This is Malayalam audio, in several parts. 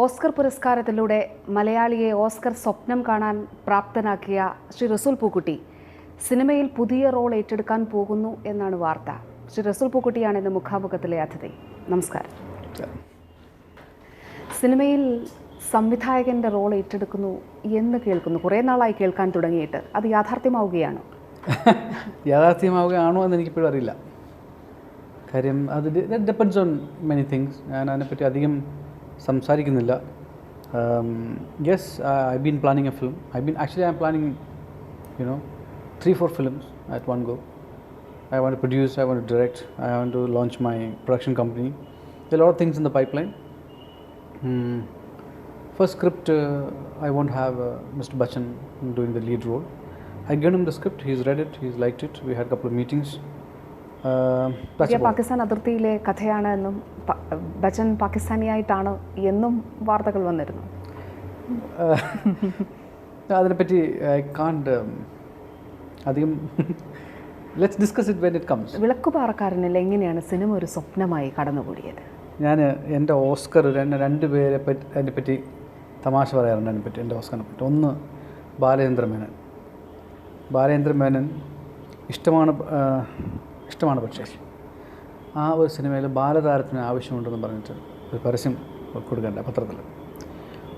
ഓസ്കർ പുരസ്കാരത്തിലൂടെ മലയാളിയെ ഓസ്കർ സ്വപ്നം കാണാൻ പ്രാപ്തനാക്കിയ ശ്രീ റസൂൽ പൂക്കുട്ടി സിനിമയിൽ പുതിയ റോൾ ഏറ്റെടുക്കാൻ പോകുന്നു എന്നാണ് വാർത്ത. ശ്രീ റസൂൽ പൂക്കുട്ടിയാണ് ഇന്ന് മുഖാമുഖത്തിലെ അതിഥി. നമസ്കാരം. സിനിമയിൽ സംവിധായകന്റെ റോൾ ഏറ്റെടുക്കുന്നു എന്ന് കേൾക്കുന്നു. കുറേ നാളായി കേൾക്കാൻ തുടങ്ങിയിട്ട് അത് യാഥാർത്ഥ്യമാവുകയാണോ? യാഥാർത്ഥ്യമാവുകയാണോ എന്ന് എനിക്കിപ്പോഴും അറിയില്ല. കാര്യം അത് ഡിപ്പെൻഡ്സ് ഓൺ മെനി തിങ്സ് ഞാൻ അതിനെപ്പറ്റി അധികം സംസാരിക്കുന്നില്ല yes I been planning a film I been actually I am planning you know three four films at one go I want to produce, I want to direct, I want to launch my production company. There are a lot of things in the pipeline. Hmm. First script, uh, I won't have uh, Mr. Bachchan doing the lead role. I given him the script, he's read it, he's liked it. We had a couple of meetings. Pakistan അതിർത്തിയിലെ കഥയാണ് എന്നും ബച്ചൻ പാകിസ്ഥാനിയായിട്ടാണ് എന്നും വാർത്തകൾ വന്നിരുന്നു. അതിനെപ്പറ്റി ഐ കാണ്ട് അധികം let's discuss it when it comes വിളക്കുപാറക്കാരനല്ല എങ്ങനെയാണ് സിനിമ ഒരു സ്വപ്നമായി കടന്നുകൂടിയത്? ഞാൻ എന്റെ ഓസ്കർ രണ്ട് രണ്ട് പേരെ പറ്റി അതിനെ പറ്റി തമാശ പറയാറുണ്ട് അതിനെപ്പറ്റി എന്റെ ഓസ്കറിനെ പറ്റി. ഒന്ന് ബാലേന്ദ്ര മേനൻ ബാലേന്ദ്ര മേനൻ ഇഷ്ടമാണ് ഇഷ്ടമാണ് പക്ഷേ. ആ ഒരു സിനിമയിൽ ബാലതാരത്തിന് ആവശ്യമുണ്ടെന്ന് പറഞ്ഞിട്ട് ഒരു പരസ്യം കൊടുക്കണ്ട പത്രത്തിൽ.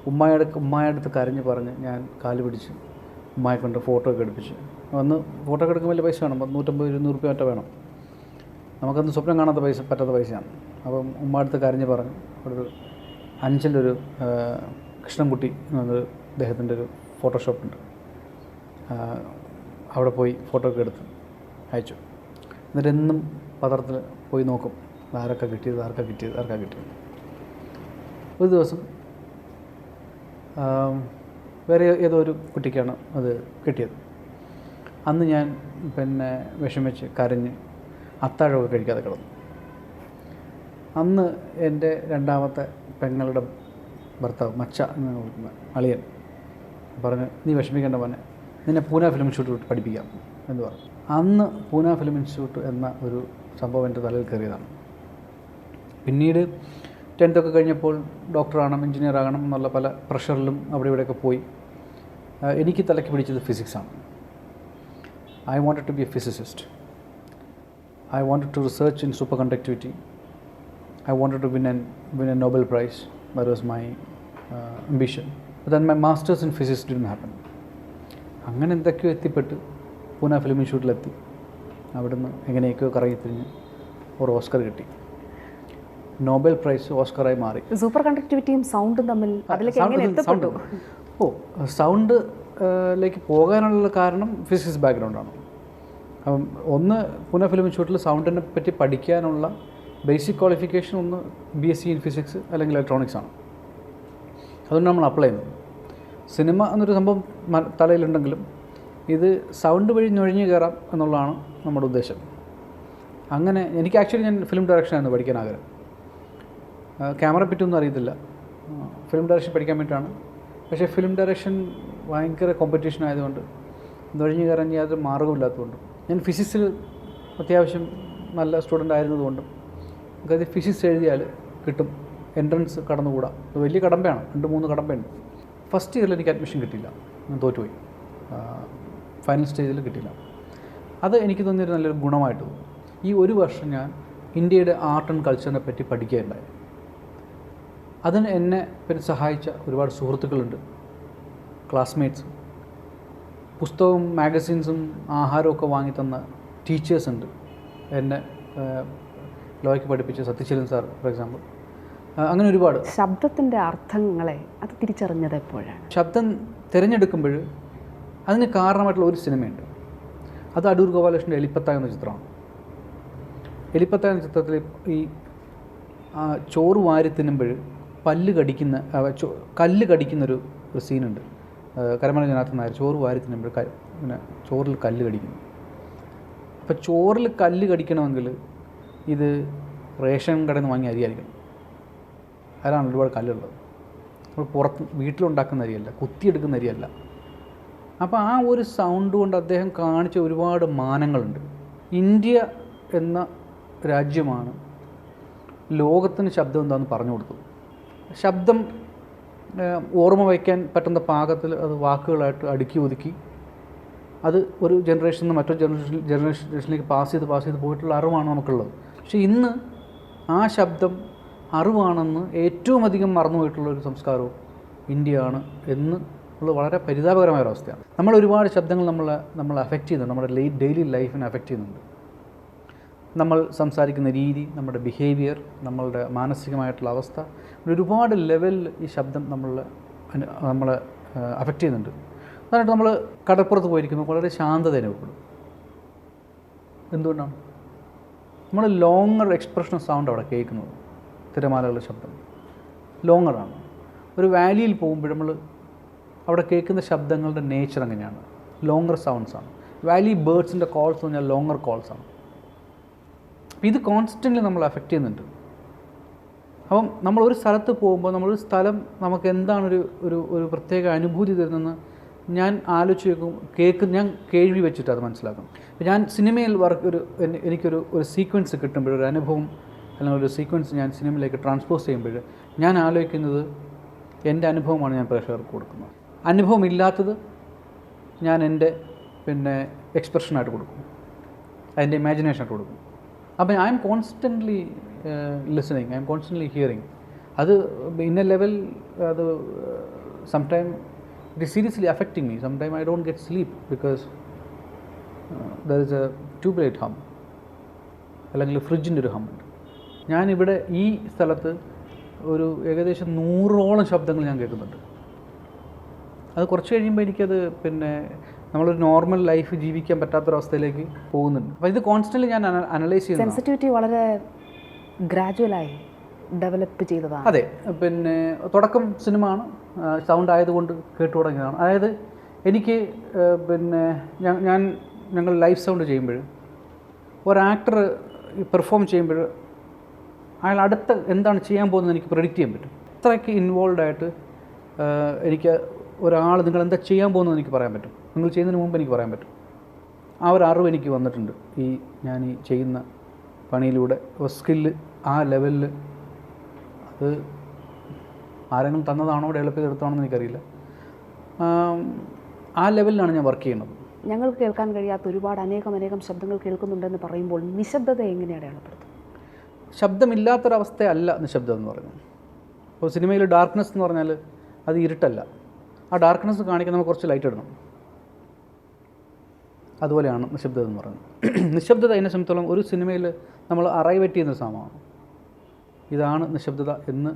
ഉമ്മായുടെ ഉമ്മായിടത്ത് കരഞ്ഞ് പറഞ്ഞ് ഞാൻ കാൽ പിടിച്ച് ഉമ്മായെ കൊണ്ട് ഫോട്ടോ ഒക്കെ എടുപ്പിച്ച്. അന്ന് ഫോട്ടോ ഒക്കെ എടുക്കുമ്പോൾ പൈസ വേണം. നൂറ്റമ്പത് ഇരുന്നൂറ് രൂപ മറ്റോ വേണം. നമുക്കൊന്ന് സ്വപ്നം കാണാത്ത പൈസ പറ്റാത്ത പൈസയാണ്. അപ്പം ഉമ്മായിടത്ത് കരഞ്ഞ് പറഞ്ഞു ഒരു അഞ്ചിന്റെ ഒരു കൃഷ്ണൻകുട്ടി എന്ന് പറഞ്ഞൊരു അദ്ദേഹത്തിന്റെ ഒരു ഫോട്ടോഷോപ്പുണ്ട്. അവിടെ പോയി ഫോട്ടോ ഒക്കെ എടുത്ത് അയച്ചു. എന്നിട്ട് എന്നും പത്രത്തിൽ പോയി നോക്കും. ആരൊക്കെ കിട്ടിയത് ആർക്കാ കിട്ടിയത് ആർക്കാ കിട്ടിയത്. ഒരു ദിവസം വേറെ ഏതോ ഒരു കുട്ടിക്കാണ് അത് കിട്ടിയത്. അന്ന് ഞാൻ പിന്നെ വിഷമിച്ച് കരഞ്ഞ് അത്താഴമൊക്കെ കഴിക്കാതെ കിടന്നു. അന്ന് എന്റെ രണ്ടാമത്തെ പെങ്ങളുടെ ഭർത്താവ് മച്ച എന്ന് വിളിക്കുന്ന അളിയൻ പറഞ്ഞു നീ വിഷമിക്കേണ്ട മോനെ നിന്നെ പൂന ഫിലിം ഷൂട്ട് പഠിപ്പിക്കാം. എന്ന് പറഞ്ഞു. അന്ന് പൂന ഫിലിം ഇൻസ്റ്റിറ്റ്യൂട്ട് എന്ന ഒരു സംഭവം എന്റെ തലയിൽ കയറിയതാണ്. പിന്നീട് ടെൻത്ത് ഒക്കെ കഴിഞ്ഞപ്പോൾ ഡോക്ടർ ആകണം എഞ്ചിനീയർ ആകണം എന്നുള്ള പല പ്രഷറിലും അവിടെ ഇവിടെയൊക്കെ പോയി. എനിക്ക് തലയ്ക്ക് പിടിച്ചത് ഫിസിക്സാണ് I wanted to be a physicist I wanted to research in superconductivity I wanted to win an win a Nobel prize that was my ambition then my master's in physics didn't happen അങ്ങനെ എന്തൊക്കെയോ എത്തിപ്പെട്ട് പൂന ഫിലിം ഇൻസ്റ്റിറ്റ്യൂട്ടിലെത്തി അവിടുന്ന് എങ്ങനെയൊക്കെയോ കറങ്ങിത്തിരിഞ്ഞ് ഒരു ഓസ്കർ കിട്ടി. നോബൽ പ്രൈസ് ഓസ്കറായി മാറി. സൂപ്പർ കണ്ടക്ടിവിറ്റിയും സൗണ്ടും തമ്മിൽ അതിലേക്ക് എങ്ങനെ എത്തപ്പെട്ടു? ഓ സൗണ്ട് ലേക്ക് പോകാനുള്ള കാരണം ഫിസിക്സ് ബാക്ക്ഗ്രൗണ്ടാണ് അപ്പം ഒന്ന് പൂന ഫിലിം ഇൻസ്റ്റിറ്റ്യൂട്ടിൽ സൗണ്ടിനെ പറ്റി പഠിക്കാനുള്ള ബേസിക് ക്വാളിഫിക്കേഷൻ ഒന്ന് B S C in physics അല്ലെങ്കിൽ ഇലക്ട്രോണിക്സ് ആണ്. അതുകൊണ്ട് നമ്മൾ അപ്ലൈ ചെയ്യുന്നത് സിനിമ എന്നൊരു സംഭവം തലയിലുണ്ടെങ്കിലും ഇത് സൗണ്ട് വഴി നുഴഞ്ഞു കയറാം എന്നുള്ളതാണ് നമ്മുടെ ഉദ്ദേശം. അങ്ങനെ എനിക്ക് ആക്ച്വലി ഞാൻ ഫിലിം ഡയറക്ഷനായിരുന്നു പഠിക്കാൻ ആഗ്രഹം. ക്യാമറ പറ്റിയൊന്നും അറിയത്തില്ല. ഫിലിം ഡയറക്ഷൻ പഠിക്കാൻ വേണ്ടിയിട്ടാണ്. പക്ഷേ ഫിലിം ഡയറക്ഷൻ ഭയങ്കര കോമ്പറ്റീഷൻ ആയതുകൊണ്ട് നുഴഞ്ഞു കയറാൻ യാതൊരു മാർഗമില്ലാത്തതുകൊണ്ടും ഞാൻ ഫിസിക്സിൽ അത്യാവശ്യം നല്ല സ്റ്റുഡന്റ് ആയിരുന്നതുകൊണ്ടും നമുക്കത് ഫിസിക്സ് എഴുതിയാൽ കിട്ടും. എൻട്രൻസ് കടന്നുകൂടാ. അത് വലിയ കടമ്പയാണ്. രണ്ട് മൂന്ന് കടമ്പയുണ്ട്. ഫസ്റ്റ് ഇയറിൽ എനിക്ക് അഡ്മിഷൻ കിട്ടിയില്ല. ഞാൻ തോറ്റുപോയി. ഫൈനൽ സ്റ്റേജിൽ കിട്ടിയില്ല. അത് എനിക്ക് തോന്നിയൊരു നല്ലൊരു ഗുണമായിട്ട് തോന്നും. ഈ ഒരു വർഷം ഞാൻ ഇന്ത്യയുടെ ആർട്ട് ആൻഡ് കൾച്ചറിനെ പറ്റി പഠിക്കുകയുണ്ടായി. അതിന് എന്നെ പിന്നെ സഹായിച്ച ഒരുപാട് സുഹൃത്തുക്കളുണ്ട്. ക്ലാസ്മേറ്റ്സ് പുസ്തകവും മാഗസീൻസും ആഹാരമൊക്കെ വാങ്ങി തന്ന ടീച്ചേഴ്സ് ഉണ്ട്. എന്നെ ലോയ്ക്ക് പഠിപ്പിച്ച സത്യശീലൻ സാർ ഫോർ എക്സാമ്പിൾ അങ്ങനെ ഒരുപാട്. ശബ്ദത്തിന്റെ അർത്ഥങ്ങളെ അത് തിരിച്ചറിഞ്ഞത് എപ്പോഴാണ്? ശബ്ദം തിരഞ്ഞെടുക്കുമ്പോൾ അതിന് കാരണമായിട്ടുള്ള ഒരു സിനിമയുണ്ട്. അത് അടൂർ ഗോപാലകൃഷ്ണന്റെ എലിപ്പത്ത എന്ന ചിത്രമാണ്. എലിപ്പത്ത എന്ന ചിത്രത്തിൽ ഈ ചോറ് വാരി തിന്നുമ്പോൾ പല്ല് കടിക്കുന്ന കല്ല് കടിക്കുന്നൊരു ഒരു സീനുണ്ട്. കരമന ജനാഥൻ നായർ ചോറ് വാരി തിന്നുമ്പോൾ പിന്നെ ചോറിൽ കല്ല് കടിക്കുന്നു. അപ്പോൾ ചോറിൽ കല്ല് കടിക്കണമെങ്കിൽ ഇത് റേഷൻ കടയിൽ നിന്ന് വാങ്ങിയ അരിയായിരിക്കണം. അതിലാണ് ഒരുപാട് കല്ലുള്ളത്. നമ്മൾ പുറത്ത് വീട്ടിലുണ്ടാക്കുന്ന അരിയല്ല കുത്തിയെടുക്കുന്ന അരിയല്ല. അപ്പോൾ ആ ഒരു സൗണ്ട് കൊണ്ട് അദ്ദേഹം കാണിച്ച ഒരുപാട് മാനങ്ങളുണ്ട്. ഇന്ത്യ എന്ന രാജ്യമാണ് ലോകത്തിന് ശബ്ദം എന്താണെന്ന് പറഞ്ഞു കൊടുത്തത്. ശബ്ദം ഓർമ്മ വയ്ക്കാൻ പറ്റുന്ന പാകത്തിൽ അത് വാക്കുകളായിട്ട് അടുക്കി ഒതുക്കി. അത് ഒരു ജനറേഷനിൽ നിന്ന് മറ്റൊരു ജനറേഷൻ ജനറേഷനിലേക്ക് പാസ് ചെയ്ത് പാസ് ചെയ്ത് പോയിട്ടുള്ള അറിവാണ് നമുക്കുള്ളത്. പക്ഷേ ഇന്ന് ആ ശബ്ദം അറിവാണെന്ന് ഏറ്റവും അധികം മറന്നുപോയിട്ടുള്ള ഒരു സംസ്കാരവും ഇന്ത്യയാണ് എന്ന് ഉള്ളത് വളരെ പരിതാപകരമായ ഒരു അവസ്ഥയാണ്. നമ്മൾ ഒരുപാട് ശബ്ദങ്ങൾ നമ്മളെ നമ്മൾ അഫക്റ്റ് ചെയ്യുന്നുണ്ട്. നമ്മുടെ ഡെയിലി ലൈഫിനെ അഫക്റ്റ് ചെയ്യുന്നുണ്ട്. നമ്മൾ സംസാരിക്കുന്ന രീതി നമ്മുടെ ബിഹേവിയർ നമ്മളുടെ മാനസികമായിട്ടുള്ള അവസ്ഥ ഒരുപാട് ലെവലിൽ ഈ ശബ്ദം നമ്മൾ നമ്മളെ അഫക്റ്റ് ചെയ്യുന്നുണ്ട്. അതായിട്ട് നമ്മൾ കടപ്പുറത്ത് പോയിരിക്കുമ്പോൾ വളരെ ശാന്തത അനുഭവപ്പെടും. എന്തുകൊണ്ടാണ്? നമ്മൾ ലോങ്ങർ എക്സ്പ്രഷൻ സൗണ്ട് അവിടെ കേൾക്കുന്നത്. തിരമാലകളുടെ ശബ്ദം. ലോങ്ങറാണ് ഒരു വാലിയിൽ പോകുമ്പോൾ നമ്മൾ അവിടെ കേൾക്കുന്ന ശബ്ദങ്ങളുടെ നേച്ചർ എങ്ങനെയാണ് ലോങ്ങർ സൗണ്ട്സ് ആണ്. വാലി ബേർഡ്സിന്റെ കോൾസ് എന്ന് പറഞ്ഞാൽ ലോങ്ങർ കോൾസ് ആണ്. ഇത് കോൺസ്റ്റന്റ്ലി നമ്മൾ അഫക്റ്റ് ചെയ്യുന്നുണ്ട്. അപ്പം നമ്മൾ ഒരു സ്ഥലത്ത് പോകുമ്പോൾ നമ്മളൊരു സ്ഥലം നമുക്ക് എന്താണൊരു ഒരു ഒരു പ്രത്യേക അനുഭൂതി തരുന്നതെന്ന് ഞാൻ ആലോചിച്ച് നോക്കും. കേൾക്ക് ഞാൻ കേൾവി വെച്ചിട്ട് അത് മനസ്സിലാക്കും. ഞാൻ സിനിമയിൽ വർക്ക് ഒരു എനി- എനിക്കൊരു ഒരു സീക്വൻസ് കിട്ടുമ്പോൾ ഒരു അനുഭവം അല്ലെങ്കിൽ ഒരു സീക്വൻസ് ഞാൻ സിനിമയിലേക്ക് ട്രാൻസ്പോസ് ചെയ്യുമ്പോൾ ഞാൻ ആലോചിക്കുന്നത് എന്റെ അനുഭവമാണ് ഞാൻ പ്രേക്ഷകർക്ക് കൊടുക്കുന്നത്. അനുഭവം ഇല്ലാത്തത് ഞാൻ എന്റെ പിന്നെ എക്സ്പ്രഷനായിട്ട് കൊടുക്കും. അതിന്റെ ഇമാജിനേഷനായിട്ട് കൊടുക്കും. അപ്പം I'm constantly listening I'm constantly hearing. അത് ഇന്ന ലെവൽ അത് sometime it is seriously affecting me sometime I don't get sleep because there is a tube light hmm അല്ലെങ്കിൽ ഫ്രിഡ്ജിന്റെ ഒരു ഹമ്മുണ്ട് ഞാനിവിടെ ഈ സ്ഥലത്ത് ഒരു ഏകദേശം നൂറോളം ശബ്ദങ്ങൾ ഞാൻ കേൾക്കുന്നുണ്ട്. അത് കുറച്ച് കഴിയുമ്പോൾ എനിക്കത് പിന്നെ നമ്മളൊരു നോർമൽ ലൈഫ് ജീവിക്കാൻ പറ്റാത്തൊരവസ്ഥയിലേക്ക് പോകുന്നുണ്ട്. അപ്പോൾ ഇത് കോൺസ്റ്റന്റ് ഞാൻ അനലൈസ് ചെയ്യുന്നു സെൻസിറ്റിവിറ്റി വളരെ ഗ്രാജുവലായി ഡെവലപ്പ് ചെയ്തതാണ്. അതെ. പിന്നെ തുടക്കം സിനിമ ആണ്. സൗണ്ട് ആയതുകൊണ്ട് കേട്ടു തുടങ്ങിയതാണ്. അതായത് എനിക്ക് പിന്നെ ഞാൻ- ഞങ്ങൾ ലൈഫ് സൗണ്ട് ചെയ്യുമ്പോൾ ഒരു ആക്ടർ പെർഫോം ചെയ്യുമ്പോൾ അയാൾ അടുത്ത എന്താണ് ചെയ്യാൻ പോകുന്നത് എനിക്ക് പ്രെഡിക്റ്റ് ചെയ്യാൻ പറ്റും. അത്രയ്ക്ക് ഇൻവോൾവ് ആയിട്ട് എനിക്ക് ഒരാൾ നിങ്ങൾ എന്താ ചെയ്യാൻ പോകുന്നത് എനിക്ക് പറയാൻ പറ്റും. നിങ്ങൾ ചെയ്യുന്നതിന് മുമ്പ് എനിക്ക് പറയാൻ പറ്റും. ആ ഒരു അറിവ് എനിക്ക് വന്നിട്ടുണ്ട്. ഈ ഞാൻ ഈ ചെയ്യുന്ന പണിയിലൂടെ സ്കില്ല് ആ ലെവലിൽ അത് ആരെങ്കിലും തന്നതാണോ ഡെവലപ്പ് ചെയ്തെടുത്താണോ എന്ന് എനിക്കറിയില്ല. ആ ലെവലിലാണ് ഞാൻ വർക്ക് ചെയ്യുന്നത്. ഞങ്ങൾ കേൾക്കാൻ കഴിയാത്ത ഒരുപാട് അനേകം അനേകം ശബ്ദങ്ങൾ കേൾക്കുന്നുണ്ടെന്ന് പറയുമ്പോൾ നിശബ്ദത എങ്ങനെ അടയാളപ്പെടുത്തും ശബ്ദമില്ലാത്തൊരവസ്ഥയല്ല നിശബ്ദം എന്ന് പറയുന്നത്. അപ്പോൾ സിനിമയിൽ ഡാർക്ക്നെസ് എന്ന് പറഞ്ഞാൽ അത് ഇരുട്ടല്ല. ആ ഡാർക്ക്നെസ് കാണിക്കാൻ കുറച്ച് ലൈറ്റ് ഇടണം. അതുപോലെയാണ് നിശബ്ദത എന്ന് പറയുന്നത്. നിശബ്ദത എന്നെ സംബന്ധിച്ചോളം ഒരു സിനിമയിൽ നമ്മൾ അറൈവറ്റ് ചെയ്യുന്ന സാധനമാണ്. ഇതാണ് നിശബ്ദത എന്ന്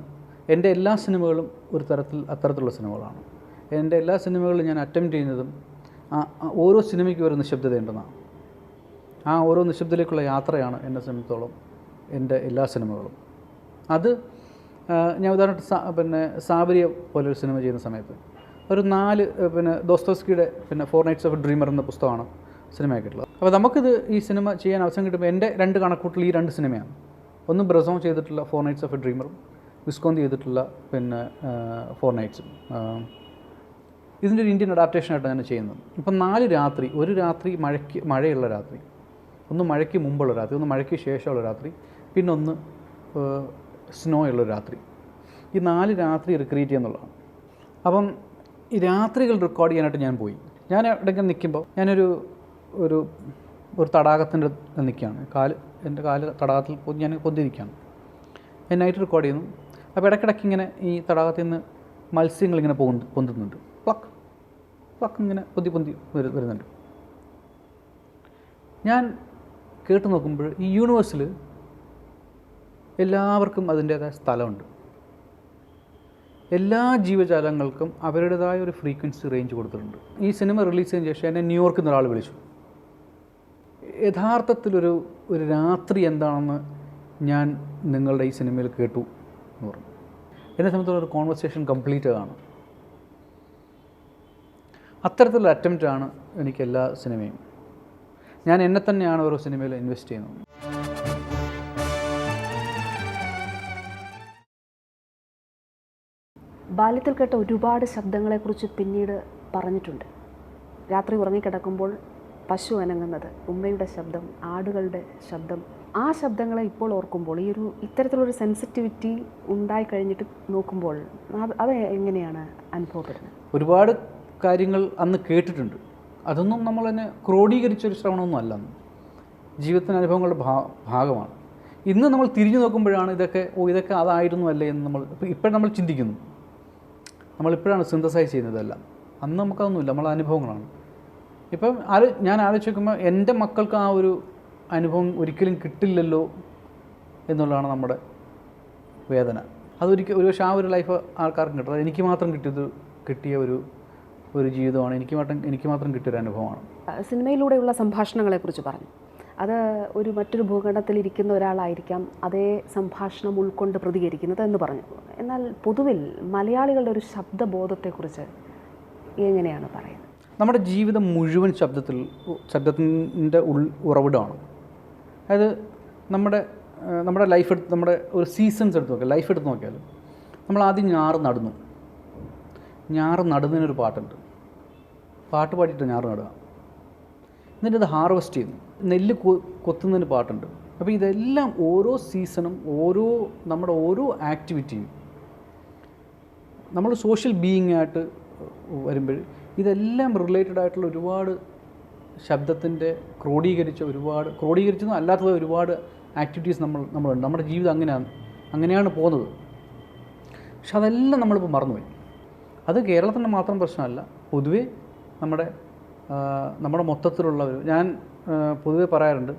എന്റെ എല്ലാ സിനിമകളും ഒരു തരത്തിൽ അത്തരത്തിലുള്ള സിനിമകളാണ് എന്റെ എല്ലാ സിനിമകളിലും ഞാൻ അറ്റംപ്റ്റ് ചെയ്യുന്നതും ഓരോ സിനിമയ്ക്കും ഒരു നിശബ്ദത ഉണ്ടെന്നാണ്. ആ ഓരോ നിശബ്ദത്തിലേക്കുള്ള യാത്രയാണ് എന്നെ സംബന്ധിച്ചോളം എന്റെ എല്ലാ സിനിമകളും അത് ഞാൻ ഉദാഹരണത്തിന് സാ പിന്നെ സാബരിയ പോലൊരു സിനിമ ചെയ്യുന്ന സമയത്ത് ഒരു നാല് പിന്നെ ദോസ്തോസ്കിയുടെ പിന്നെ ഫോർ നൈറ്റ്സ് ഓഫ് ഡ്രീമർ എന്ന പുസ്തകമാണ് സിനിമയായിട്ടുള്ളത്. അപ്പോൾ നമുക്കിത് ഈ സിനിമ ചെയ്യാൻ അവസരം കിട്ടുമ്പോൾ എന്റെ രണ്ട് കണക്കൂട്ടിൽ ഈ രണ്ട് സിനിമയാണ്. ഒന്ന് ബ്രസോം ചെയ്തിട്ടുള്ള ഫോർ നൈറ്റ്സ് ഓഫ് എ ഡ്രീമറും വിസ്കോന്തി ചെയ്തിട്ടുള്ള പിന്നെ ഫോർ നൈറ്റ്സും ഇതിന്റെ ഒരു ഇന്ത്യൻ അഡാപ്റ്റേഷനായിട്ട് ഞാൻ ചെയ്യുന്നത്. ഇപ്പം നാല് രാത്രി ഒരു രാത്രി മഴയ്ക്ക് മഴയുള്ള രാത്രി ഒന്ന് മഴയ്ക്ക് മുമ്പുള്ള രാത്രി ഒന്ന് മഴയ്ക്ക് ശേഷമുള്ള രാത്രി പിന്നെ ഒന്ന് സ്നോ ഉള്ള രാത്രി. ഈ നാല് രാത്രി റിക്രിയേറ്റ് ചെയ്യുന്നുള്ളതാണ് അപ്പം ഈ രാത്രികൾ റെക്കോർഡ് ചെയ്യാനായിട്ട് ഞാൻ പോയി. ഞാൻ എവിടെയെങ്കിലും നിൽക്കുമ്പോൾ ഞാനൊരു ഒരു ഒരു തടാകത്തിന്റെ നിൽക്കുകയാണ്. കാൽ എന്റെ കാൽ തടാകത്തിൽ ഞാൻ പൊന്തിരിക്കുകയാണ് ഞാൻ നൈറ്റ് റെക്കോർഡ് ചെയ്യുന്നു. അപ്പോൾ ഇടയ്ക്കിടയ്ക്ക് ഇങ്ങനെ ഈ തടാകത്തിൽ നിന്ന് മത്സ്യങ്ങൾ ഇങ്ങനെ പൊന്ത് പൊന്തുന്നുണ്ട്. പ്ലക്ക് പ്ലക്ക് ഇങ്ങനെ പൊന്തി പൊന്തി വരു വരുന്നുണ്ട്. ഞാൻ കേട്ട് നോക്കുമ്പോൾ ഈ യൂണിവേഴ്സിൽ എല്ലാവർക്കും അതിന്റേതായ സ്ഥലമുണ്ട്. എല്ലാ ജീവജാലങ്ങൾക്കും അവരുടേതായ ഒരു ഫ്രീക്വൻസി റേഞ്ച് കൊടുത്തിട്ടുണ്ട്. ഈ സിനിമ റിലീസ് ചെയ്തതിന് ശേഷം എന്നെ ന്യൂയോർക്കിൽ നിന്ന് ഒരാൾ വിളിച്ചു. യഥാർത്ഥത്തിലൊരു ഒരു രാത്രി എന്താണെന്ന് ഞാൻ നിങ്ങളുടെ ഈ സിനിമയിൽ കേട്ടു എന്ന് പറഞ്ഞു. എന്നെ സംബന്ധിച്ചുള്ള ഒരു കോൺവെർസേഷൻ കംപ്ലീറ്റ് ആണ്. അത്തരത്തിലുള്ള അറ്റംപ്റ്റാണ് എനിക്ക് എല്ലാ സിനിമയും. ഞാൻ എന്നെ തന്നെയാണ് ഓരോ സിനിമയിൽ ഇൻവെസ്റ്റ് ചെയ്യുന്നത്. ബാല്യത്തിൽ കേട്ട ഒരുപാട് ശബ്ദങ്ങളെക്കുറിച്ച് പിന്നീട് പറഞ്ഞിട്ടുണ്ട്. രാത്രി ഉറങ്ങിക്കിടക്കുമ്പോൾ പശു അനങ്ങുന്നത് ഉമ്മയുടെ ശബ്ദം ആടുകളുടെ ശബ്ദം ആ ശബ്ദങ്ങളെ ഇപ്പോൾ ഓർക്കുമ്പോൾ ഈ ഒരു ഇത്തരത്തിലൊരു സെൻസിറ്റിവിറ്റി ഉണ്ടായി കഴിഞ്ഞിട്ട് നോക്കുമ്പോൾ അത് എങ്ങനെയാണ് അനുഭവപ്പെടുന്നത്? ഒരുപാട് കാര്യങ്ങൾ അന്ന് കേട്ടിട്ടുണ്ട്. അതൊന്നും നമ്മൾ തന്നെ ക്രോഡീകരിച്ചൊരു ശ്രവണമൊന്നും അല്ല ജീവിതത്തിന് അനുഭവങ്ങളുടെ ഭാഗമാണ്. ഇന്ന് നമ്മൾ തിരിഞ്ഞു നോക്കുമ്പോഴാണ് ഇതൊക്കെ ഓ ഇതൊക്കെ അതായിരുന്നു അല്ലേ എന്ന് നമ്മൾ ഇപ്പോഴും നമ്മൾ ചിന്തിക്കുന്നു. നമ്മളിപ്പോഴാണ് സിന്തസൈസ് ചെയ്യുന്നതെല്ലാം. അന്ന് നമുക്കതൊന്നുമില്ല. നമ്മളെ അനുഭവങ്ങളാണ്. ഇപ്പം ആലോ ഞാൻ ആലോചിച്ച് നോക്കുമ്പോൾ എന്റെ മക്കൾക്ക് ആ ഒരു അനുഭവം ഒരിക്കലും കിട്ടില്ലല്ലോ എന്നുള്ളതാണ് നമ്മുടെ വേദന. അതൊരിക്കൽ ഒരു പക്ഷേ ആ ഒരു ലൈഫ് ആൾക്കാർക്കും കിട്ടുന്നത് എനിക്ക് മാത്രം കിട്ടിയത് കിട്ടിയ ഒരു ഒരു ജീവിതമാണ്. എനിക്ക് മാത്രം എനിക്ക് മാത്രം കിട്ടിയൊരു അനുഭവമാണ്. സിനിമയിലൂടെയുള്ള സംഭാഷണങ്ങളെക്കുറിച്ച് പറഞ്ഞു. അത് ഒരു മറ്റൊരു ഭൂഖണ്ഡത്തിൽ ഇരിക്കുന്ന ഒരാളായിരിക്കാം അതേ സംഭാഷണം ഉൾക്കൊണ്ട് പ്രതികരിക്കുന്നത് എന്ന് പറഞ്ഞു. എന്നാൽ പൊതുവിൽ മലയാളികളുടെ ഒരു ശബ്ദബോധത്തെക്കുറിച്ച് എങ്ങനെയാണ് പറയുന്നത്? നമ്മുടെ ജീവിതം മുഴുവൻ ശബ്ദത്തിൽ ശബ്ദത്തിന്റെ ഉൾ ഉറവിടമാണ്. അതായത് നമ്മുടെ നമ്മുടെ ലൈഫ് എടുത്ത് നമ്മുടെ ഒരു സീസൺസ് എടുത്ത് നോക്കിയാൽ ലൈഫ് എടുത്ത് നോക്കിയാൽ നമ്മൾ ആദ്യം ഞാറ് നടന്നു. ഞാറ് നടുന്നതിനൊരു പാട്ടുണ്ട്. പാട്ട് പാടിയിട്ട് ഞാറ് നടുക. എന്നിട്ട് അത് ഹാർവെസ്റ്റ് ചെയ്യുന്നു. നെല്ല് കൊത്തുന്നതിന് പാട്ടുണ്ട്. അപ്പോൾ ഇതെല്ലാം ഓരോ സീസണും ഓരോ നമ്മുടെ ഓരോ ആക്ടിവിറ്റിയും നമ്മൾ സോഷ്യൽ ബീയിങ് ആയിട്ട് വരുമ്പോൾ ഇതെല്ലാം റിലേറ്റഡ് ആയിട്ടുള്ള ഒരുപാട് ശബ്ദത്തിന്റെ ക്രോഡീകരിച്ച ഒരുപാട് ക്രോഡീകരിച്ചതും അല്ലാത്ത ഒരുപാട് ആക്ടിവിറ്റീസ് നമ്മൾ നമ്മളുണ്ട്. നമ്മുടെ ജീവിതം അങ്ങനെയാണ് അങ്ങനെയാണ് പോകുന്നത്. പക്ഷെ അതെല്ലാം നമ്മളിപ്പോൾ മറന്നുപോയി. അത് കേരളത്തിന്റെ മാത്രം പ്രശ്നമല്ല. പൊതുവേ നമ്മുടെ നമ്മുടെ മൊത്തത്തിലുള്ള ഞാൻ പൊതുവേ പറയാറുണ്ട്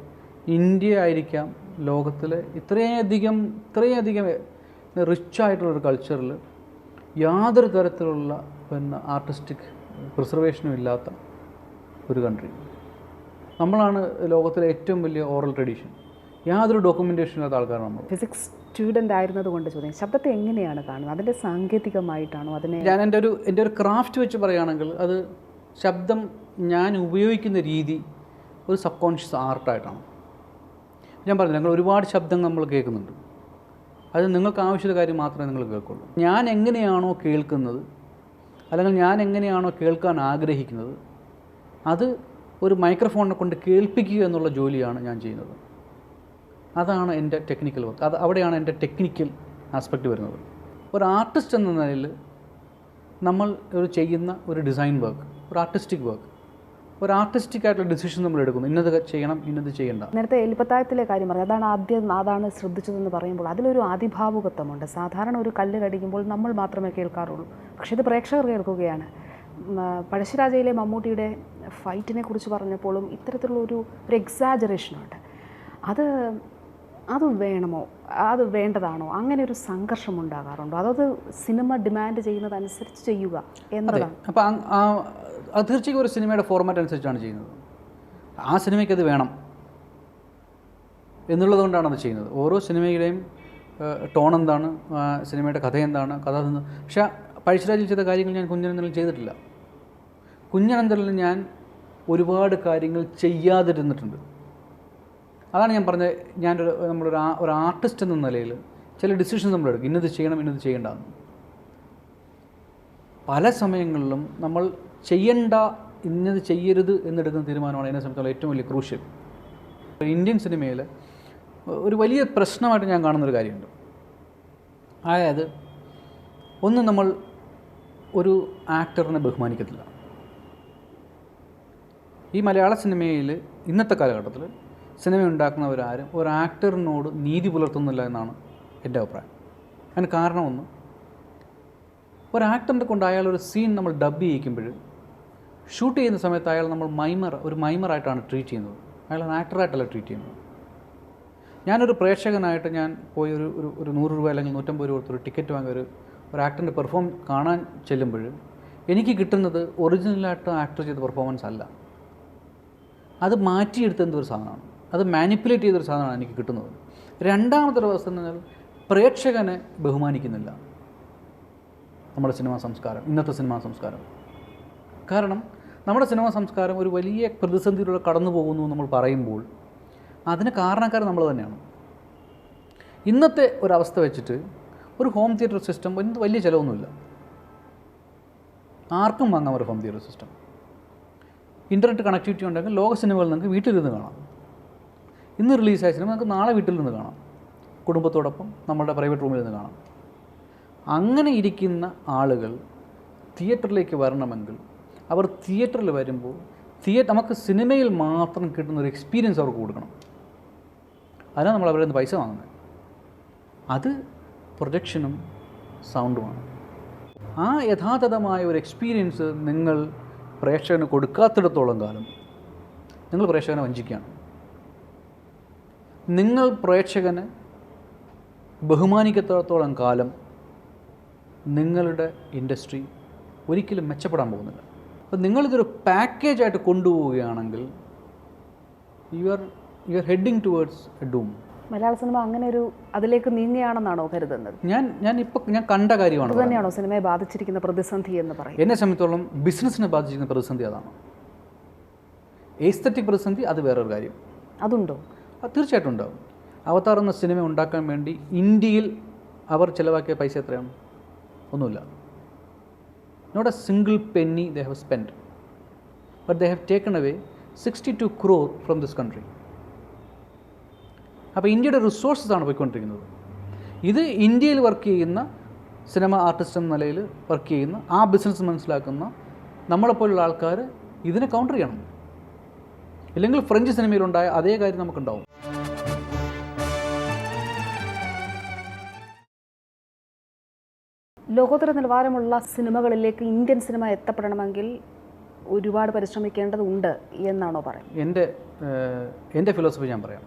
ഇന്ത്യ ആയിരിക്കാം ലോകത്തിലെ ഇത്രയധികം ഇത്രയധികം റിച്ച് ആയിട്ടുള്ളൊരു കൾച്ചറിൽ യാതൊരു തരത്തിലുള്ള പിന്നെ ആർട്ടിസ്റ്റിക് പ്രിസർവേഷനും ഇല്ലാത്ത ഒരു കൺട്രി നമ്മളാണ് ലോകത്തിലെ ഏറ്റവും വലിയ ഓറൽ ട്രഡീഷൻ യാതൊരു ഡോക്യുമെന്റേഷൻ ഇല്ലാത്ത ആൾക്കാരാണ് നമ്മൾ. ഫിസിക്സ് സ്റ്റുഡന്റ് ആയിരുന്നത് കൊണ്ട് ചോദ്യം ശബ്ദത്തെ എങ്ങനെയാണ് കാണുന്നത്? അതിന്റെ സാങ്കേതികമായിട്ടാണോ? അതിനെ ഞാൻ എന്റെ ഒരു എന്റെ ഒരു ക്രാഫ്റ്റ് വെച്ച് പറയുകയാണെങ്കിൽ അത് ശബ്ദം ഞാൻ ഉപയോഗിക്കുന്ന രീതി ഒരു സബ് കോൺഷ്യസ് ആർട്ടായിട്ടാണ്. ഞാൻ പറഞ്ഞു ഞങ്ങൾ ഒരുപാട് ശബ്ദം നമ്മൾ കേൾക്കുന്നുണ്ട്. അത് നിങ്ങൾക്ക് ആവശ്യമുള്ള കാര്യം മാത്രമേ നിങ്ങൾ കേൾക്കുള്ളൂ. ഞാൻ എങ്ങനെയാണോ കേൾക്കുന്നത് അല്ലെങ്കിൽ ഞാൻ എങ്ങനെയാണോ കേൾക്കാൻ ആഗ്രഹിക്കുന്നത് അത് ഒരു മൈക്രോഫോണിനെ കൊണ്ട് കേൾപ്പിക്കുക എന്നുള്ള ജോലിയാണ് ഞാൻ ചെയ്യുന്നത്. അതാണ് എന്റെ ടെക്നിക്കൽ വർക്ക് അത് അവിടെയാണ് എന്റെ ടെക്നിക്കൽ ആസ്പെക്റ്റ് വരുന്നത്. ഒരു ആർട്ടിസ്റ്റ് എന്ന നിലയിൽ നമ്മൾ ഒരു ചെയ്യുന്ന ഒരു ഡിസൈൻ വർക്ക് ഒരു ആർട്ടിസ്റ്റിക് വർക്ക് ഒരു ആർട്ടിസ്റ്റിക് ആയിട്ടുള്ള ഡിസിഷൻ നമ്മൾ എടുക്കുന്നു. ഇന്നത് ചെയ്യണം ഇന്നത് ചെയ്യണ്ട. നേരത്തെ എലിപ്പത്തായത്തിലെ കാര്യം പറഞ്ഞു. അതാണ് ആദ്യം അതാണ് ശ്രദ്ധിച്ചതെന്ന് പറയുമ്പോൾ അതിലൊരു ആദിഭാവുകത്വമുണ്ട് സാധാരണ ഒരു കല്ല് കടിക്കുമ്പോൾ നമ്മൾ മാത്രമേ കേൾക്കാറുള്ളൂ. പക്ഷേ ഇത് പ്രേക്ഷകർ കേൾക്കുകയാണ്. പഴശ്ശിരാജയിലെ മമ്മൂട്ടിയുടെ ഫൈറ്റിനെ കുറിച്ച് പറഞ്ഞപ്പോഴും ഇത്തരത്തിലുള്ള ഒരു ഒരു എക്സാജറേഷനുണ്ട് അത് അത് വേണമോ? അത് വേണ്ടതാണോ? അങ്ങനെ ഒരു സംഘർഷം ഉണ്ടാകാറുണ്ടോ. അതത് സിനിമ ഡിമാൻഡ് ചെയ്യുന്നതനുസരിച്ച് ചെയ്യുക എന്നതാണ്. അപ്പം അത് തീർച്ചയായും ഒരു സിനിമയുടെ ഫോർമാറ്റ് അനുസരിച്ചാണ് ചെയ്യുന്നത്. ആ സിനിമയ്ക്കത് വേണം എന്നുള്ളത് കൊണ്ടാണ് അത് ചെയ്യുന്നത്. ഓരോ സിനിമയുടെയും ടോൺ എന്താണ് സിനിമയുടെ കഥ എന്താണ് കഥ പക്ഷേ പഴശ്ശിരാജിൽ ചെയ്ത കാര്യങ്ങൾ ഞാൻ കുഞ്ഞനന്തലിൽ ചെയ്തിട്ടില്ല. കുഞ്ഞനന്തലിൽ ഞാൻ ഒരുപാട് കാര്യങ്ങൾ ചെയ്യാതിരുന്നിട്ടുണ്ട്. അതാണ് ഞാൻ പറഞ്ഞത്. ഞാനൊരു നമ്മളൊരു ഒരു ആർട്ടിസ്റ്റ് എന്ന നിലയിൽ ചില ഡിസിഷൻസ് നമ്മൾ എടുക്കും. ഇന്നത് ചെയ്യണം ഇന്നത് ചെയ്യേണ്ടതെന്ന് പല സമയങ്ങളിലും നമ്മൾ ചെയ്യണ്ട ഇന്നത് ചെയ്യരുത് എന്നെടുക്കുന്ന തീരുമാനമാണ് എന്നെ സംബന്ധിച്ചുള്ള ഏറ്റവും വലിയ ക്രൂഷ്യൽ ഇന്ത്യൻ സിനിമയിൽ ഒരു വലിയ പ്രശ്നമായിട്ട് ഞാൻ കാണുന്നൊരു കാര്യമുണ്ട്. അതായത് ഒന്ന് നമ്മൾ ഒരു ആക്ടറിനെ ബഹുമാനിക്കത്തില്ല. ഈ മലയാള സിനിമയിൽ ഇന്നത്തെ കാലഘട്ടത്തിൽ സിനിമ ഉണ്ടാക്കുന്നവരാരും ഒരു ആക്ടറിനോട് നീതി പുലർത്തുന്നില്ല എന്നാണ് എന്റെ അഭിപ്രായം. അതിന് കാരണം ഒന്ന് ഒരു ആക്ടറിനെ കൊണ്ട് അയാളൊരു സീൻ നമ്മൾ ഡബ് ചെയ്യിക്കുമ്പോൾ ഷൂട്ട് ചെയ്യുന്ന സമയത്ത് അയാൾ നമ്മൾ മൈമർ ഒരു മൈമറായിട്ടാണ് ട്രീറ്റ് ചെയ്യുന്നത്. അയാൾ ഒരു ആക്ടറായിട്ടല്ല ട്രീറ്റ് ചെയ്യുന്നത്. ഞാനൊരു പ്രേക്ഷകനായിട്ട് ഞാൻ പോയി ഒരു ഒരു ഒരു നൂറ് രൂപ അല്ലെങ്കിൽ നൂറ്റമ്പത് രൂപ കൊടുത്തൊരു ടിക്കറ്റ് വാങ്ങി ഒരു ഒരു ആക്ടറിന്റെ പെർഫോം കാണാൻ ചെല്ലുമ്പോൾ എനിക്ക് കിട്ടുന്നത് ഒറിജിനലായിട്ട് ആക്ടർ ചെയ്ത പെർഫോമൻസ് അല്ല. അത് മാറ്റിയെടുത്ത എന്തൊരു സാധനമാണ്? അത് മാനിപ്പുലേറ്റ് ചെയ്തൊരു സാധനമാണ് എനിക്ക് കിട്ടുന്നത്. രണ്ടാമത്തെ ഒരു അവസ്ഥ എന്ന് പറഞ്ഞാൽ പ്രേക്ഷകനെ ബഹുമാനിക്കുന്നില്ല. നമ്മുടെ സിനിമാ സംസ്കാരം ഇന്നത്തെ സിനിമാ സംസ്കാരം. കാരണം നമ്മുടെ സിനിമാ സംസ്കാരം ഒരു വലിയ പ്രതിസന്ധിയിലൂടെ കടന്നു പോകുന്നു നമ്മൾ പറയുമ്പോൾ അതിന് കാരണക്കാർ നമ്മൾ തന്നെയാണ്. ഇന്നത്തെ ഒരവസ്ഥ വെച്ചിട്ട് ഒരു ഹോം തിയേറ്റർ സിസ്റ്റം എന്ത് വലിയ ചിലവൊന്നുമില്ല. ആർക്കും വാങ്ങാം ഒരു home theatre system internet connectivity ഉണ്ടെങ്കിൽ ലോക സിനിമകൾ നിങ്ങൾക്ക് വീട്ടിലിരുന്ന് കാണാം. ഇന്ന് റിലീസായ സിനിമ നമുക്ക് നാളെ വീട്ടിലിരുന്ന് കാണാം. കുടുംബത്തോടൊപ്പം നമ്മുടെ പ്രൈവറ്റ് റൂമിൽ നിന്ന് കാണാം. അങ്ങനെ ഇരിക്കുന്ന ആളുകൾ തിയേറ്ററിലേക്ക് വരണമെങ്കിൽ അവർ തിയേറ്ററിൽ വരുമ്പോൾ തിയേറ്റർ നമുക്ക് സിനിമയിൽ മാത്രം കിട്ടുന്ന ഒരു എക്സ്പീരിയൻസ് അവർക്ക് കൊടുക്കണം. അതിനാണ് നമ്മൾ അവരിൽ പൈസ വാങ്ങുന്നത്. അത് പ്രൊജക്ഷനും സൗണ്ടുമാണ് ആ യഥാതഥമായ ഒരു എക്സ്പീരിയൻസ് നിങ്ങൾ പ്രേക്ഷകന് കൊടുക്കാത്തിടത്തോളം കാലം നിങ്ങൾ പ്രേക്ഷകനെ വഞ്ചിക്കുകയാണ്. നിങ്ങൾ പ്രേക്ഷകന് ബഹുമാനിക്കത്തോളം കാലം നിങ്ങളുടെ ഇൻഡസ്ട്രി ഒരിക്കലും മെച്ചപ്പെടാൻ പോകുന്നില്ല. അപ്പോൾ നിങ്ങളിതൊരു പാക്കേജായിട്ട് കൊണ്ടുപോവുകയാണെങ്കിൽ you are you are heading towards a doom Malayala cinema അങ്ങനെ ഒരു അതിലേക്ക് നീങ്ങിയാണെന്നാണോ കരുതുന്നത്? ഞാൻ ഞാൻ ഇപ്പോൾ ഞാൻ കണ്ട കാര്യമാണ് തന്നെയാണോ സിനിമയെ ബാധിച്ചിരിക്കുന്ന പ്രതിസന്ധി എന്ന് പറയും എന്നെ സംബന്ധിച്ചോളം ബിസിനസ്സിനെ ബാധിച്ചിരിക്കുന്ന പ്രതിസന്ധി അതാണ്. എസ്തറ്റിക് പ്രതിസന്ധി അത് വേറൊരു കാര്യം. അതുണ്ടോ? അത് തീർച്ചയായിട്ടും ഉണ്ടാവും. അവതാർ എന്ന സിനിമ ഉണ്ടാക്കാൻ വേണ്ടി ഇന്ത്യയിൽ അവർ ചിലവാക്കിയ പൈസ എത്രയാണ്? ഒന്നുമില്ല. A single penny they have spend but they have taken away sixty two crore from this country അപ്പോൾ ഇന്ത്യയുടെ റിസോഴ്സസ് ആണ് പോയിക്കൊണ്ടിരിക്കുന്നത്. ഇത് ഇന്ത്യയിൽ വർക്ക് ചെയ്യുന്ന സിനിമ ആർട്ടിസ്റ്റ് എന്ന നിലയിൽ വർക്ക് ചെയ്യുന്ന ആ ബിസിനസ് മനസ്സിലാക്കുന്ന നമ്മളെപ്പോലുള്ള ആൾക്കാർ ഇതിനെ കൗണ്ടർ ചെയ്യണം. ഇല്ലെങ്കിൽ ഫ്രഞ്ച് സിനിമയിലുണ്ടായ അതേ കാര്യം നമുക്കുണ്ടാവും. ലോകോത്തര നിലവാരമുള്ള സിനിമകളിലേക്ക് ഇന്ത്യൻ സിനിമ എത്തപ്പെടണമെങ്കിൽ ഒരുപാട് പരിശ്രമിക്കേണ്ടതുണ്ട് എന്നാണോ പറയുന്നത്? എന്റെ എന്റെ ഫിലോസഫി ഞാൻ പറയാം.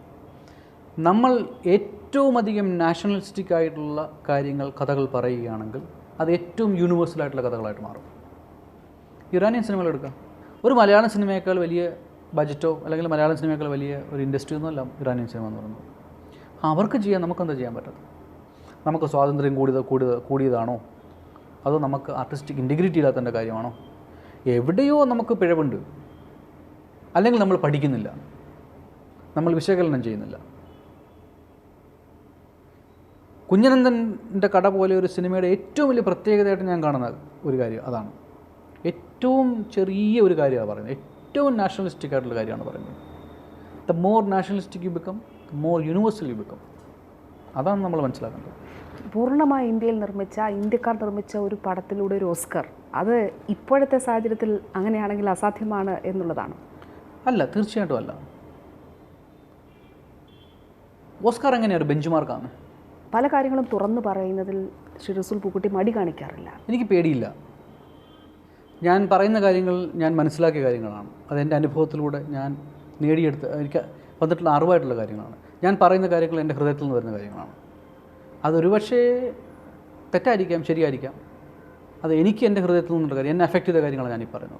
നമ്മൾ ഏറ്റവും അധികം നാഷണലിസ്റ്റിക് ആയിട്ടുള്ള കാര്യങ്ങൾ കഥകൾ പറയുകയാണെങ്കിൽ അത് ഏറ്റവും യൂണിവേഴ്സൽ ആയിട്ടുള്ള കഥകളായിട്ട് മാറും. ഇറാനിയൻ സിനിമകൾ എടുക്കാം. ഒരു മലയാളം സിനിമയേക്കാൾ വലിയ ബജറ്റോ അല്ലെങ്കിൽ മലയാളം സിനിമയേക്കാൾ വലിയ ഒരു ഇൻഡസ്ട്രി ഒന്നുമല്ല ഇറാനിയൻ സിനിമ എന്ന് പറയുന്നത്. അവർക്ക് ചെയ്യാൻ നമുക്കെന്താ ചെയ്യാൻ പറ്റത് നമുക്ക് സ്വാതന്ത്ര്യം കൂടിയത് കൂടിയത് കൂടിയതാണോ? അതോ നമുക്ക് ആർട്ടിസ്റ്റിക് ഇന്റിഗ്രിറ്റി ഇല്ലാത്തതിന്റെ കാര്യമാണോ? എവിടെയോ നമുക്ക് പിഴവുണ്ട്. അല്ലെങ്കിൽ നമ്മൾ പഠിക്കുന്നില്ല. നമ്മൾ വിശകലനം ചെയ്യുന്നില്ല. കുഞ്ഞനന്ദന്റെ കട പോലെ ഒരു സിനിമയുടെ ഏറ്റവും വലിയ പ്രത്യേകതയായിട്ട് ഞാൻ കാണുന്ന ഒരു കാര്യം അതാണ്. ഏറ്റവും ചെറിയ ഒരു കാര്യമാണ് പറയുന്നത്. ഏറ്റവും നാഷണലിസ്റ്റിക് ആയിട്ടുള്ള കാര്യമാണ് പറയുന്നത്. The more nationalistic you become more universal you become അതാണ് നമ്മൾ മനസ്സിലാക്കേണ്ടത്. പൂർണമായി ഇന്ത്യയിൽ നിർമ്മിച്ച ഇന്ത്യക്കാർ നിർമ്മിച്ച ഒരു പടത്തിലൂടെ ഒരു ഓസ്കർ. അത് ഇപ്പോഴത്തെ സാഹചര്യത്തിൽ അങ്ങനെയാണെങ്കിൽ അസാധ്യമാണ് എന്നുള്ളതാണ്. അല്ല തീർച്ചയായിട്ടും അല്ല. ഓസ്കാർ എങ്ങനെയാണ് ഒരു ബെഞ്ച് മാർക്കാണ് പല കാര്യങ്ങളും തുറന്നു പറയുന്നതിൽ ശ്രീ റസൂൽ പൂക്കുട്ടി മടി കാണിക്കാറില്ല. എനിക്ക് പേടിയില്ല. ഞാൻ പറയുന്ന കാര്യങ്ങൾ ഞാൻ മനസ്സിലാക്കിയ കാര്യങ്ങളാണ്. അതെന്റെ അനുഭവത്തിലൂടെ ഞാൻ നേടിയെടുത്ത് എനിക്ക് വന്നിട്ടുള്ള അറിവായിട്ടുള്ള കാര്യങ്ങളാണ്. ഞാൻ പറയുന്ന കാര്യങ്ങൾ എന്റെ ഹൃദയത്തിൽ നിന്ന് വരുന്ന കാര്യങ്ങളാണ്. അതൊരു പക്ഷേ തെറ്റായിരിക്കാം ശരിയായിരിക്കാം. അത് എനിക്ക് എന്റെ ഹൃദയത്തിൽ നിന്നുള്ള കാര്യം. എന്നെ അഫക്റ്റ് ചെയ്ത കാര്യങ്ങളാണ് ഞാനീ പറയുന്നത്.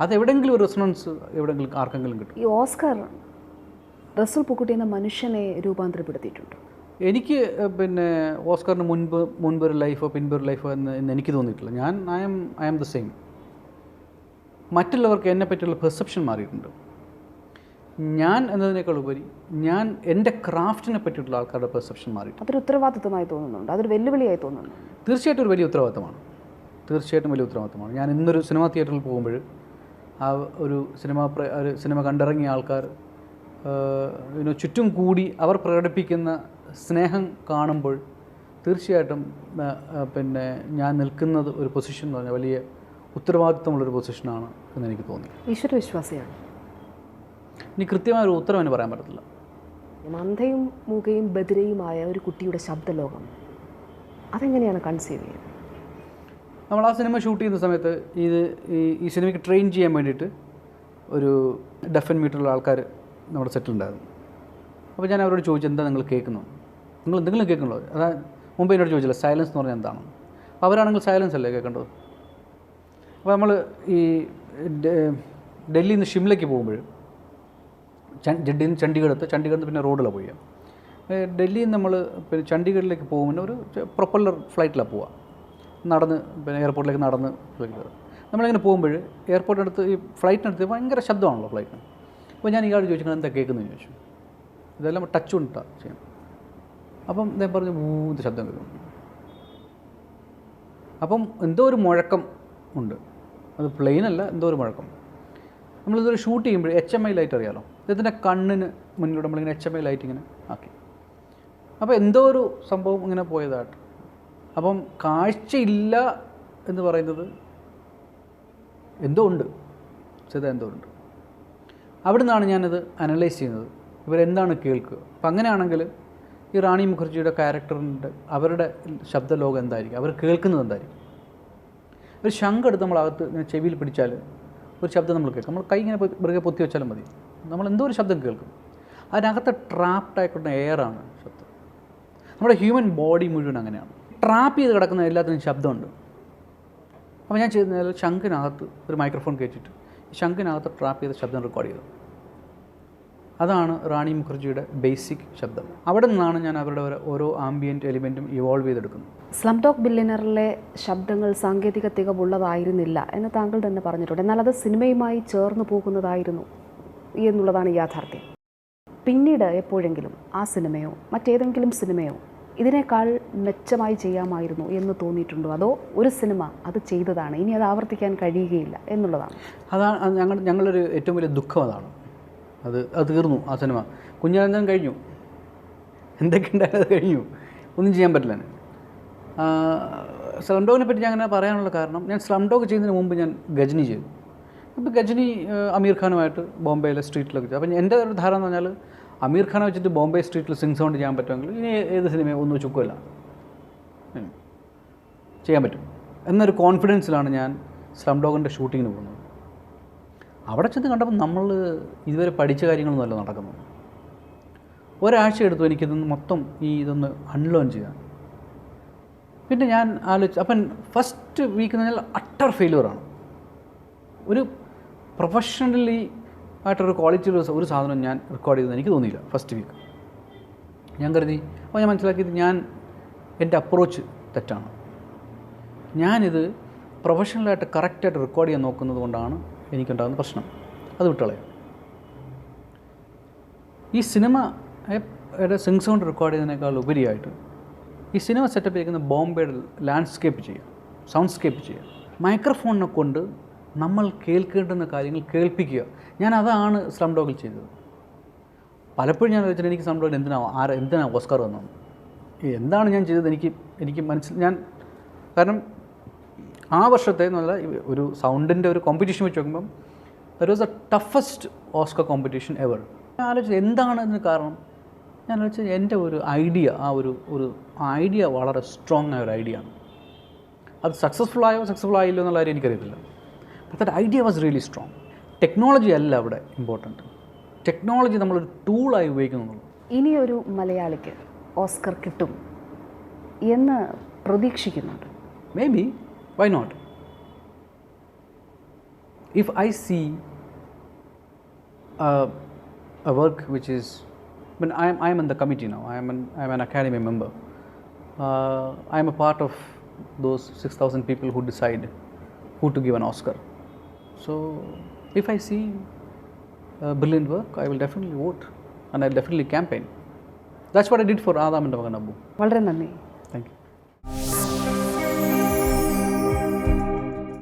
അത് എവിടെയെങ്കിലും ഒരു റെസ്പോൺസ് എവിടെയെങ്കിലും ആർക്കെങ്കിലും കിട്ടും. ഈ ഓസ്കർ റസൂൽ പൂക്കുട്ടി എന്ന മനുഷ്യനെ രൂപാന്തരപ്പെടുത്തിയിട്ടുണ്ട്. എനിക്ക് പിന്നെ ഓസ്കറിന് മുൻപ് മുൻപൊരു ലൈഫോ പിൻപൊരു ലൈഫോ എന്ന് എന്ന് എനിക്ക് തോന്നിയിട്ടില്ല. ഞാൻ I M I M the same മറ്റുള്ളവർക്ക് എന്നെ പറ്റിയുള്ള പെർസെപ്ഷൻ മാറിയിട്ടുണ്ട്. ഞാൻ എന്നതിനേക്കാൾ ഉപരി ഞാൻ എന്റെ ക്രാഫ്റ്റിനെ പറ്റിയിട്ടുള്ള ആൾക്കാരുടെ പെർസെപ്ഷൻ മാറി അതൊരു ഉത്തരവാദിത്വമായി തോന്നുന്നുണ്ട്. അതൊരു വെല്ലുവിളിയായി തോന്നുന്നു തീർച്ചയായിട്ടും ഒരു വലിയ ഉത്തരവാദിത്തമാണ് തീർച്ചയായിട്ടും വലിയ ഉത്തരവാദിത്തമാണ് ഞാൻ ഇന്നൊരു സിനിമാ തിയേറ്ററിൽ പോകുമ്പോൾ ആ ഒരു സിനിമ ഒരു സിനിമ കണ്ടിറങ്ങിയ ആൾക്കാർ ചുറ്റും കൂടി അവർ പ്രകടിപ്പിക്കുന്ന സ്നേഹം കാണുമ്പോൾ തീർച്ചയായിട്ടും പിന്നെ ഞാൻ നിൽക്കുന്നത് ഒരു പൊസിഷൻ എന്ന് പറഞ്ഞാൽ വലിയ ഉത്തരവാദിത്തമുള്ളൊരു പൊസിഷനാണ് എന്ന് എനിക്ക് തോന്നി ഈശ്വര വിശ്വാസിയാണ് ഇനി കൃത്യമായ ഒരു ഉത്തരം എനിക്ക് പറയാൻ പറ്റത്തില്ല. മന്ദയും മൂകയും ബദിരയുമായ ഒരു കുട്ടിയുടെ ശബ്ദലോകം അതെങ്ങനെയാണ് കൺസീവ് ചെയ്യുന്നത്? നമ്മൾ ആ സിനിമ ഷൂട്ട് ചെയ്യുന്ന സമയത്ത് ഇത് ഈ ഈ സിനിമയ്ക്ക് ട്രെയിൻ ചെയ്യാൻ വേണ്ടിയിട്ട് ഒരു ഡെഫൻ മീറ്ററുള്ള ആൾക്കാർ നമ്മുടെ സെറ്റിലുണ്ടായിരുന്നു അപ്പോൾ ഞാൻ അവരോട് ചോദിച്ചു എന്താ നിങ്ങൾ കേൾക്കുന്നു? നിങ്ങൾ എന്തെങ്കിലും കേൾക്കണല്ലോ അതാ മുമ്പ് എന്നോട് ചോദിച്ചില്ല സൈലൻസ് എന്ന് പറഞ്ഞാൽ എന്താണ്? അപ്പോൾ അവരാണെങ്കിൽ സൈലൻസ് അല്ലേ കേൾക്കേണ്ടത്? അപ്പോൾ നമ്മൾ ഈ ഡൽഹിയിൽ നിന്ന് ഷിംലയ്ക്ക് പോകുമ്പോൾ ഡൽഹിയിൽ നിന്ന് ചണ്ഡീഗഡ് എത്തുക ചണ്ഡീഗഡിൽ നിന്ന് പിന്നെ റോഡിലാണ് പോയി. ഡൽഹിയിൽ നിന്ന് നമ്മൾ പിന്നെ ചണ്ഡീഗഡിലേക്ക് പോകുമ്പോൾ ഒരു പ്രൊപ്പല്ലർ ഫ്ലൈറ്റിലാണ് പോവുക നടന്ന് പിന്നെ എയർപോർട്ടിലേക്ക് നടന്ന് ഫ്ലൈറ്റ് നമ്മളിങ്ങനെ പോകുമ്പോൾ എയർപോർട്ടിനടുത്ത് ഈ ഫ്ലൈറ്റിനടുത്ത് ഭയങ്കര ശബ്ദമാണല്ലോ ഫ്ലൈറ്റിന്. അപ്പോൾ ഞാൻ ഇയാൾ ചോദിച്ചു "നിങ്ങൾ എന്താ കേൾക്കുന്നതെന്ന് ചോദിച്ചു. ഇതെല്ലാം ടച്ച് കൊണ്ടിട്ടാണ് ചെയ്യണം അപ്പം ഞാൻ പറഞ്ഞു ഊന്ന് ശബ്ദം കേൾക്കും അപ്പം എന്തോ ഒരു മുഴക്കം ഉണ്ട്. അത് പ്ലെയിനല്ല എന്തോ ഒരു മുഴക്കം. നമ്മളിതൊരു ഷൂട്ട് ചെയ്യുമ്പോൾ എച്ച് എം ഐ ലൈറ്റ് അറിയാലോ? ഇദ്ദേഹത്തിന്റെ കണ്ണിന് മുന്നിലൂടെ നമ്മളിങ്ങനെ എച്ച് എം ഐ ലൈറ്റ് ഇങ്ങനെ ആക്കി? അപ്പോൾ എന്തോ ഒരു സംഭവം ഇങ്ങനെ പോയതായിട്ട് അപ്പം കാഴ്ചയില്ല എന്ന് പറയുന്നത് എന്തോ ഉണ്ട്. ചെയ്ത എന്തോ ഉണ്ട്. അവിടെ നിന്നാണ് ഞാനത് അനലൈസ് ചെയ്യുന്നത്. ഇവരെന്താണ് കേൾക്കുക? അപ്പം അങ്ങനെയാണെങ്കിൽ ഈ റാണി മുഖർജിയുടെ ക്യാരക്ടറിന്റെ അവരുടെ ശബ്ദലോകം എന്തായിരിക്കും? അവർ കേൾക്കുന്നത് എന്തായിരിക്കും? ഒരു ശങ്കെടുത്ത് അകത്ത് ചെവിയിൽ പിടിച്ചാൽ ഒരു ശബ്ദം നമ്മൾ കേൾക്കും. നമ്മൾ കൈ ഇങ്ങനെ മൃഗെ പൊത്തി വെച്ചാലും മതി. നമ്മൾ എന്തോ ഒരു ശബ്ദം കേൾക്കും. അതിനകത്ത് ട്രാപ്ഡ് ആയിക്കൊണ്ട എയറാണ് ശബ്ദം. നമ്മുടെ ഹ്യൂമൻ ബോഡി മുഴുവൻ അങ്ങനെയാണ്. ട്രാപ്പ് ചെയ്ത് കിടക്കുന്ന എല്ലാത്തിനും ശബ്ദമുണ്ട്. അപ്പോൾ ഞാൻ ചെയ്യുന്നത് ശംഖിനകത്ത് ഒരു മൈക്രോഫോൺ കയറ്റിയിട്ട് ശംഖിനകത്ത് ട്രാപ്പ് ചെയ്ത ശബ്ദം റെക്കോർഡ് ചെയ്തത് അതാണ് റാണി മുഖർജിയുടെ ബേസിക് ശബ്ദം. അവിടെ നിന്നാണ് ഞാൻ അവരുടെ ഓരോ- ആംബിയന്റ് എലിമെന്റും ഇവോൾവ് ചെയ്തെടുക്കുന്നത്. സ്ലം ടോക്ക് ബില്ലിനറിലെ ശബ്ദങ്ങൾ സാങ്കേതിക തികവുള്ളതായിരുന്നില്ല എന്ന് താങ്കൾ തന്നെ പറഞ്ഞിട്ടുണ്ട്. എന്നാൽ അത് സിനിമയുമായി ചേർന്നു പോകുന്നതായിരുന്നു എന്നുള്ളതാണ് യാഥാർത്ഥ്യം. പിന്നീട് എപ്പോഴെങ്കിലും ആ സിനിമയോ മറ്റേതെങ്കിലും സിനിമയോ ഇതിനേക്കാൾ മെച്ചമായി ചെയ്യാമായിരുന്നു എന്ന് തോന്നിയിട്ടുണ്ടോ? അതോ ഒരു സിനിമ അത് ചെയ്തതാണ് ഇനി അത് ആവർത്തിക്കാൻ കഴിയുകയില്ല എന്നുള്ളതാണ്? അതാണ് ഞങ്ങൾ ഞങ്ങളൊരു ഏറ്റവും വലിയ ദുഃഖം അതാണ്. അത് അത് തീർന്നു ആ സിനിമ. കുഞ്ഞാനന്ദൻ കഴിഞ്ഞു. എന്തൊക്കെ ഉണ്ടായാലും അത് കഴിഞ്ഞു. ഒന്നും ചെയ്യാൻ പറ്റില്ല സ്ലം ഡോഗിനെ പറ്റി ഞാൻ അങ്ങനെ പറയാനുള്ള കാരണം ഞാൻ സ്ലം ഡോഗ് ചെയ്യുന്നതിന് മുമ്പ് ഞാൻ ഗജനി ചെയ്തു. അപ്പോൾ ഗജനി അമീർ ഖാനുമായിട്ട് ബോംബെയിലെ സ്ട്രീറ്റിലൊക്കെ ചെയ്തു. അപ്പം എന്റെ ഒരു ധാരണ എന്ന് പറഞ്ഞാൽ അമീർ ഖാനെ വെച്ചിട്ട് ബോംബെ സ്ട്രീറ്റിൽ സിംഗ് സൗണ്ട് ചെയ്യാൻ പറ്റുമെങ്കിൽ ഇനി ഏത് സിനിമയും ഒന്നും ചുക്കുമല്ല. ചെയ്യാൻ പറ്റും. എന്നൊരു കോൺഫിഡൻസിലാണ് ഞാൻ സ്ലം ഡോഗിന്റെ ഷൂട്ടിങ്ങിന് പോകുന്നത്. അവിടെ ചെന്ന് കണ്ടപ്പോൾ നമ്മൾ ഇതുവരെ പഠിച്ച കാര്യങ്ങളൊന്നുമല്ല നടക്കുന്നത്. ഒരാഴ്ച എടുത്തു എനിക്കിതൊന്ന് മൊത്തം ഈ ഇതൊന്ന് അൺലേൺ ചെയ്യാൻ. പിന്നെ ഞാൻ ആലോചിച്ചു അപ്പം ഫസ്റ്റ് വീക്ക് എന്ന് പറഞ്ഞാൽ അട്ടർ ഫെയിലുവറാണ് ഒരു പ്രൊഫഷണലി ആയിട്ടൊരു ക്വാളിറ്റി ഒരു സാധനം ഞാൻ റെക്കോർഡ് ചെയ്തത് എനിക്ക് തോന്നിയില്ല ഫസ്റ്റ് വീക്ക് ഞാൻ കരുതി അപ്പോൾ ഞാൻ മനസ്സിലാക്കിയത് ഞാൻ എന്റെ അപ്രോച്ച് തെറ്റാണ്. ഞാനിത് പ്രൊഫഷണലായിട്ട് കറക്റ്റായിട്ട് റെക്കോർഡ് ചെയ്യാൻ നോക്കുന്നത് കൊണ്ടാണ് എനിക്കുണ്ടാകുന്ന പ്രശ്നം. അത് വിട്ടളയാം ഈ സിനിമ സിംഗ് സൗണ്ട് റെക്കോർഡ് ചെയ്യുന്നതിനേക്കാൾ ഉപരിയായിട്ട് ഈ സിനിമ സെറ്റപ്പ് ചെയ്യുന്ന ബോംബെയുടെ ലാൻഡ്സ്കേപ്പ് ചെയ്യുക സൗണ്ട്സ്കേപ്പ് ചെയ്യുക മൈക്രോഫോണിനെ കൊണ്ട് നമ്മൾ കേൾക്കേണ്ടുന്ന കാര്യങ്ങൾ കേൾപ്പിക്കുക. ഞാൻ അതാണ് സ്ലം ഡോഗിൽ ചെയ്തത്. പലപ്പോഴും ഞാൻ വെച്ചിട്ട് എനിക്ക് സ്ലം ഡോഗിൽ എന്തിനാ ആര് എന്തിനാ ഓസ്കാർ വന്നത്? എന്താണ് ഞാൻ ചെയ്തത്? എനിക്ക് എനിക്ക് മനസ്സിൽ ഞാൻ കാരണം ആ വർഷത്തെ എന്നുള്ള ഒരു സൗണ്ടിന്റെ ഒരു കോമ്പറ്റീഷൻ വെച്ച് നോക്കുമ്പം that was the toughest Oscar competition ever ഞാൻ ആലോചിച്ചത് എന്താണ് അതിന് കാരണം? ഞാൻ ആലോചിച്ചത് എന്റെ ഒരു ഐഡിയ ആ ഒരു ഒരു ഐഡിയ വളരെ സ്ട്രോങ് ആയ ഒരു ഐഡിയ ആണ്. അത് സക്സസ്ഫുൾ ആയോ സക്സസ്ഫുൾ ആയില്ലോ എന്നുള്ള കാര്യം എനിക്കറിയത്തില്ല. But that idea was really strong technology അല്ല അവിടെ ഇമ്പോർട്ടന്റ് ടെക്നോളജി നമ്മളൊരു ടൂളായി ഉപയോഗിക്കുന്നുള്ളൂ ഒരു മലയാളിക്ക് ഓസ്കർ കിട്ടും എന്ന് പ്രതീക്ഷിക്കുന്നുണ്ട്. Maybe, why not? If I see uh, a work which is, when I'm, I'm in the committee now, I'm an, I'm an academy member. Uh, I'm a part of those 6,000 people who decide who to give an Oscar. So, if I see a brilliant work, I will definitely vote and I'll definitely campaign. That's what I did for Adam and Maganabu. വളരെ നന്ദി Thank you.